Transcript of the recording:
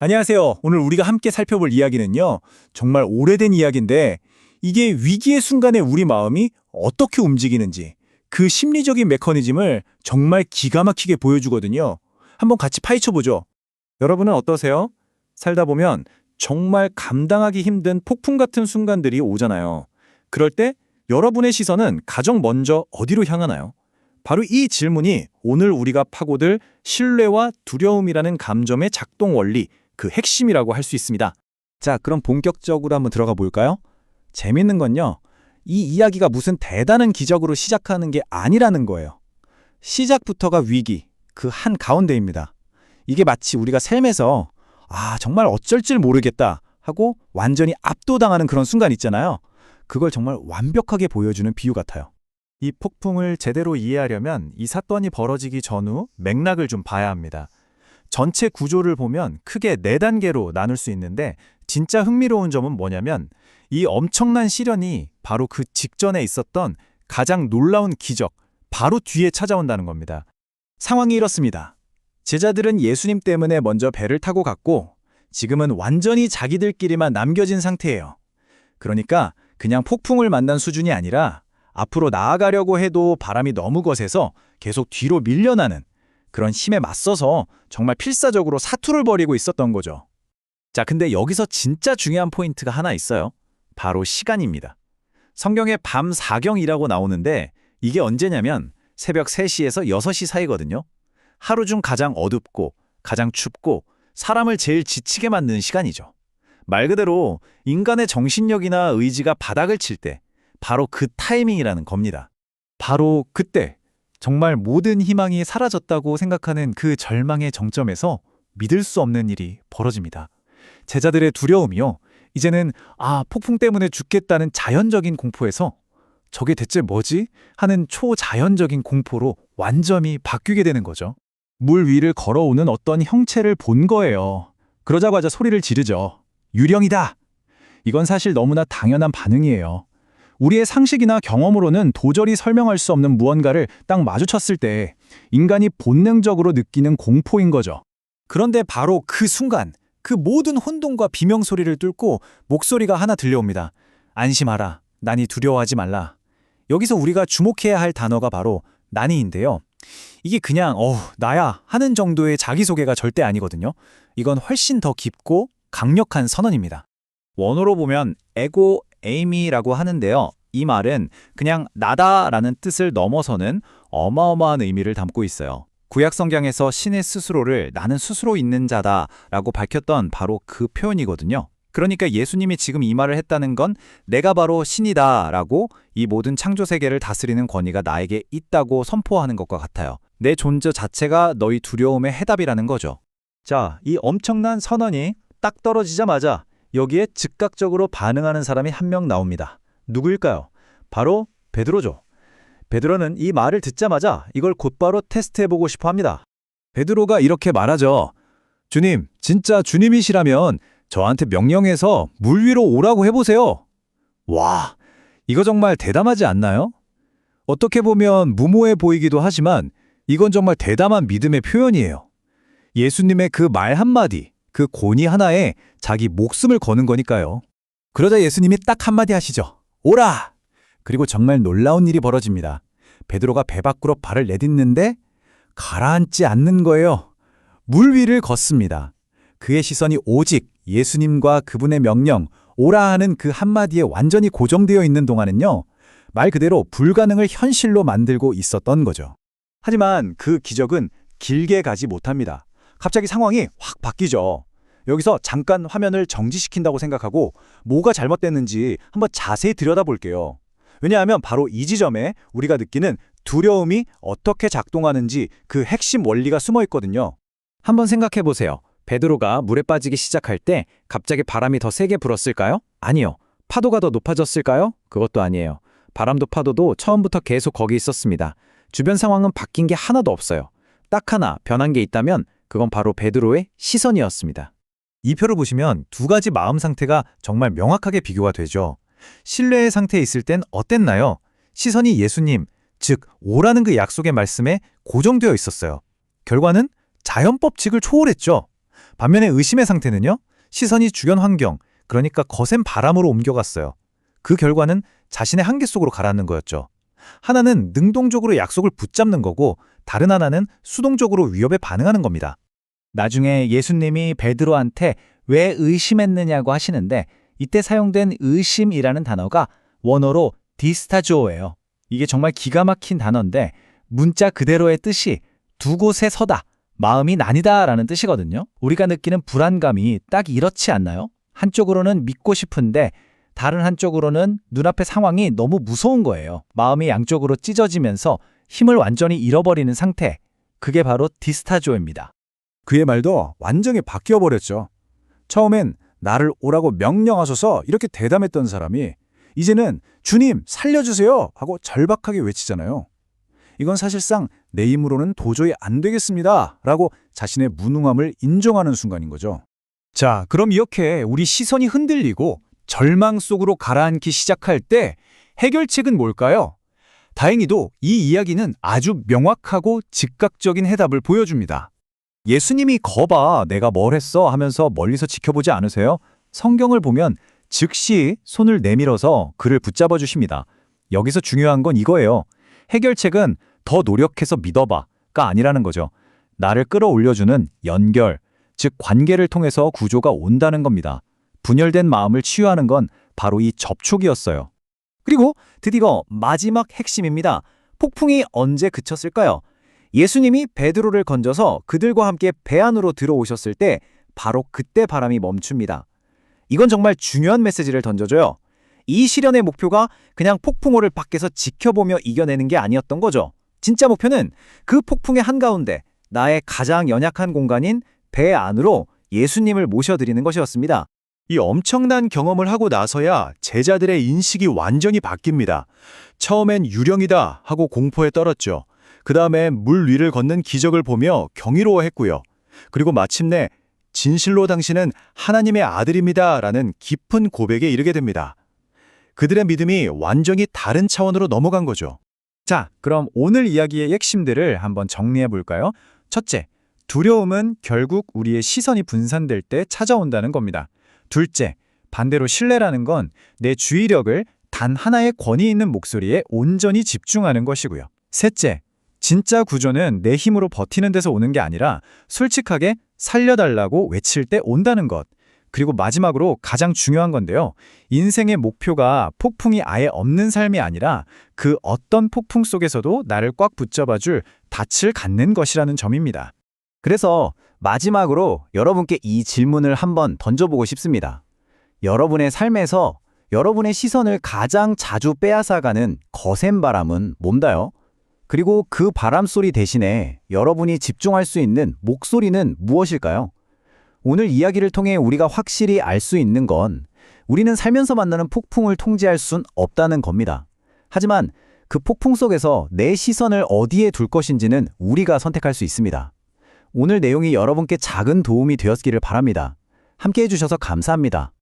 안녕하세요. 오늘 우리가 함께 살펴볼 이야기는요. 정말 오래된 이야기인데 이게 위기의 순간에 우리 마음이 어떻게 움직이는지 그 심리적인 메커니즘을 정말 기가 막히게 보여주거든요. 한번 같이 파헤쳐 보죠. 여러분은 어떠세요? 살다 보면 정말 감당하기 힘든 폭풍 같은 순간들이 오잖아요. 그럴 때 여러분의 시선은 가장 먼저 어디로 향하나요? 바로 이 질문이 오늘 우리가 파고들 신뢰와 두려움이라는 감정의 작동 원리, 그 핵심이라고 할 수 있습니다. 자, 그럼 본격적으로 한번 들어가 볼까요? 재밌는 건요. 이 이야기가 무슨 대단한 기적으로 시작하는 게 아니라는 거예요. 시작부터가 위기, 그 한 가운데입니다. 이게 마치 우리가 삶에서 아, 정말 어쩔 줄 모르겠다 하고 완전히 압도당하는 그런 순간 있잖아요. 그걸 정말 완벽하게 보여주는 비유 같아요. 이 폭풍을 제대로 이해하려면 이 사건이 벌어지기 전후 맥락을 좀 봐야 합니다. 전체 구조를 보면 크게 네 단계로 나눌 수 있는데 진짜 흥미로운 점은 뭐냐면 이 엄청난 시련이 바로 그 직전에 있었던 가장 놀라운 기적, 바로 뒤에 찾아온다는 겁니다. 상황이 이렇습니다. 제자들은 예수님 때문에 먼저 배를 타고 갔고 지금은 완전히 자기들끼리만 남겨진 상태예요. 그러니까 그냥 폭풍을 만난 수준이 아니라 앞으로 나아가려고 해도 바람이 너무 거세서 계속 뒤로 밀려나는 그런 힘에 맞서서 정말 필사적으로 사투를 벌이고 있었던 거죠. 자, 근데 여기서 진짜 중요한 포인트가 하나 있어요. 바로 시간입니다. 성경에 밤 사경이라고 나오는데 이게 언제냐면 새벽 3시에서 6시 사이거든요. 하루 중 가장 어둡고 가장 춥고 사람을 제일 지치게 만드는 시간이죠. 말 그대로 인간의 정신력이나 의지가 바닥을 칠 때 바로 그 타이밍이라는 겁니다. 바로 그때 정말 모든 희망이 사라졌다고 생각하는 그 절망의 정점에서 믿을 수 없는 일이 벌어집니다. 제자들의 두려움이요. 이제는 아, 폭풍 때문에 죽겠다는 자연적인 공포에서 저게 대체 뭐지? 하는 초자연적인 공포로 완전히 바뀌게 되는 거죠. 물 위를 걸어오는 어떤 형체를 본 거예요. 그러자마자 소리를 지르죠. 유령이다! 이건 사실 너무나 당연한 반응이에요. 우리의 상식이나 경험으로는 도저히 설명할 수 없는 무언가를 딱 마주쳤을 때 인간이 본능적으로 느끼는 공포인 거죠. 그런데 바로 그 순간 그 모든 혼돈과 비명 소리를 뚫고 목소리가 하나 들려옵니다. 안심하라. 난이 두려워하지 말라. 여기서 우리가 주목해야 할 단어가 바로 난이인데요. 이게 그냥 어 나야 하는 정도의 자기소개가 절대 아니거든요. 이건 훨씬 더 깊고 강력한 선언입니다. 원어로 보면 에고 에이미라고 하는데요. 이 말은 그냥 나다라는 뜻을 넘어서는 어마어마한 의미를 담고 있어요. 구약 성경에서 신의 스스로를 나는 스스로 있는 자다라고 밝혔던 바로 그 표현이거든요. 그러니까 예수님이 지금 이 말을 했다는 건 내가 바로 신이다라고 이 모든 창조 세계를 다스리는 권위가 나에게 있다고 선포하는 것과 같아요. 내 존재 자체가 너희 두려움의 해답이라는 거죠. 자, 이 엄청난 선언이 딱 떨어지자마자 여기에 즉각적으로 반응하는 사람이 한 명 나옵니다. 누구일까요? 바로 베드로죠. 베드로는 이 말을 듣자마자 이걸 곧바로 테스트해보고 싶어 합니다. 베드로가 이렇게 말하죠. 주님, 진짜 주님이시라면 저한테 명령해서 물 위로 오라고 해보세요. 와, 이거 정말 대담하지 않나요? 어떻게 보면 무모해 보이기도 하지만 이건 정말 대담한 믿음의 표현이에요. 예수님의 그 말 한마디, 그 권위 하나에 자기 목숨을 거는 거니까요. 그러자 예수님이 딱 한마디 하시죠. 오라! 그리고 정말 놀라운 일이 벌어집니다. 베드로가 배 밖으로 발을 내딛는데 가라앉지 않는 거예요. 물 위를 걷습니다. 그의 시선이 오직 예수님과 그분의 명령, 오라 하는 그 한마디에 완전히 고정되어 있는 동안은요, 말 그대로 불가능을 현실로 만들고 있었던 거죠. 하지만 그 기적은 길게 가지 못합니다. 갑자기 상황이 확 바뀌죠. 여기서 잠깐 화면을 정지시킨다고 생각하고 뭐가 잘못됐는지 한번 자세히 들여다볼게요. 왜냐하면 바로 이 지점에 우리가 느끼는 두려움이 어떻게 작동하는지 그 핵심 원리가 숨어 있거든요. 한번 생각해 보세요. 베드로가 물에 빠지기 시작할 때 갑자기 바람이 더 세게 불었을까요? 아니요. 파도가 더 높아졌을까요? 그것도 아니에요. 바람도 파도도 처음부터 계속 거기 있었습니다. 주변 상황은 바뀐 게 하나도 없어요. 딱 하나 변한 게 있다면 그건 바로 베드로의 시선이었습니다. 이 표를 보시면 두 가지 마음 상태가 정말 명확하게 비교가 되죠. 신뢰의 상태에 있을 땐 어땠나요? 시선이 예수님, 즉 오라는 그 약속의 말씀에 고정되어 있었어요. 결과는 자연 법칙을 초월했죠. 반면에 의심의 상태는요. 시선이 주변 환경, 그러니까 거센 바람으로 옮겨갔어요. 그 결과는 자신의 한계 속으로 가라앉는 거였죠. 하나는 능동적으로 약속을 붙잡는 거고 다른 하나는 수동적으로 위협에 반응하는 겁니다. 나중에 예수님이 베드로한테 왜 의심했느냐고 하시는데 이때 사용된 의심이라는 단어가 원어로 디스타조예요. 이게 정말 기가 막힌 단어인데 문자 그대로의 뜻이 두 곳에 서다, 마음이 나뉘다라는 뜻이거든요. 우리가 느끼는 불안감이 딱 이렇지 않나요? 한쪽으로는 믿고 싶은데 다른 한쪽으로는 눈앞의 상황이 너무 무서운 거예요. 마음이 양쪽으로 찢어지면서 힘을 완전히 잃어버리는 상태. 그게 바로 디스타조입니다. 그의 말도 완전히 바뀌어 버렸죠. 처음엔 나를 오라고 명령하소서 이렇게 대담했던 사람이 이제는 주님 살려주세요 하고 절박하게 외치잖아요. 이건 사실상 내 힘으로는 도저히 안 되겠습니다 라고 자신의 무능함을 인정하는 순간인 거죠. 자, 그럼 이렇게 우리 시선이 흔들리고 절망 속으로 가라앉기 시작할 때 해결책은 뭘까요? 다행히도 이 이야기는 아주 명확하고 즉각적인 해답을 보여줍니다. 예수님이 거봐, 내가 뭘 했어 하면서 멀리서 지켜보지 않으세요? 성경을 보면 즉시 손을 내밀어서 그를 붙잡아 주십니다. 여기서 중요한 건 이거예요. 해결책은 더 노력해서 믿어봐가 아니라는 거죠. 나를 끌어올려주는 연결, 즉 관계를 통해서 구조가 온다는 겁니다. 분열된 마음을 치유하는 건 바로 이 접촉이었어요. 그리고 드디어 마지막 핵심입니다. 폭풍이 언제 그쳤을까요? 예수님이 베드로를 건져서 그들과 함께 배 안으로 들어오셨을 때 바로 그때 바람이 멈춥니다. 이건 정말 중요한 메시지를 던져줘요. 이 시련의 목표가 그냥 폭풍우를 밖에서 지켜보며 이겨내는 게 아니었던 거죠. 진짜 목표는 그 폭풍의 한가운데 나의 가장 연약한 공간인 배 안으로 예수님을 모셔드리는 것이었습니다. 이 엄청난 경험을 하고 나서야 제자들의 인식이 완전히 바뀝니다. 처음엔 유령이다 하고 공포에 떨었죠. 그 다음에 물 위를 걷는 기적을 보며 경이로워했고요. 그리고 마침내 진실로 당신은 하나님의 아들입니다 라는 깊은 고백에 이르게 됩니다. 그들의 믿음이 완전히 다른 차원으로 넘어간 거죠. 자, 그럼 오늘 이야기의 핵심들을 한번 정리해 볼까요? 첫째, 두려움은 결국 우리의 시선이 분산될 때 찾아온다는 겁니다. 둘째, 반대로 신뢰라는 건 내 주의력을 단 하나의 권위 있는 목소리에 온전히 집중하는 것이고요. 셋째, 진짜 구조는 내 힘으로 버티는 데서 오는 게 아니라 솔직하게 살려달라고 외칠 때 온다는 것. 그리고 마지막으로 가장 중요한 건데요. 인생의 목표가 폭풍이 아예 없는 삶이 아니라 그 어떤 폭풍 속에서도 나를 꽉 붙잡아줄 닻을 갖는 것이라는 점입니다. 그래서 마지막으로 여러분께 이 질문을 한번 던져보고 싶습니다. 여러분의 삶에서 여러분의 시선을 가장 자주 빼앗아가는 거센 바람은 뭔가요? 그리고 그 바람 소리 대신에 여러분이 집중할 수 있는 목소리는 무엇일까요? 오늘 이야기를 통해 우리가 확실히 알 수 있는 건 우리는 살면서 만나는 폭풍을 통제할 순 없다는 겁니다. 하지만 그 폭풍 속에서 내 시선을 어디에 둘 것인지는 우리가 선택할 수 있습니다. 오늘 내용이 여러분께 작은 도움이 되었기를 바랍니다. 함께 해주셔서 감사합니다.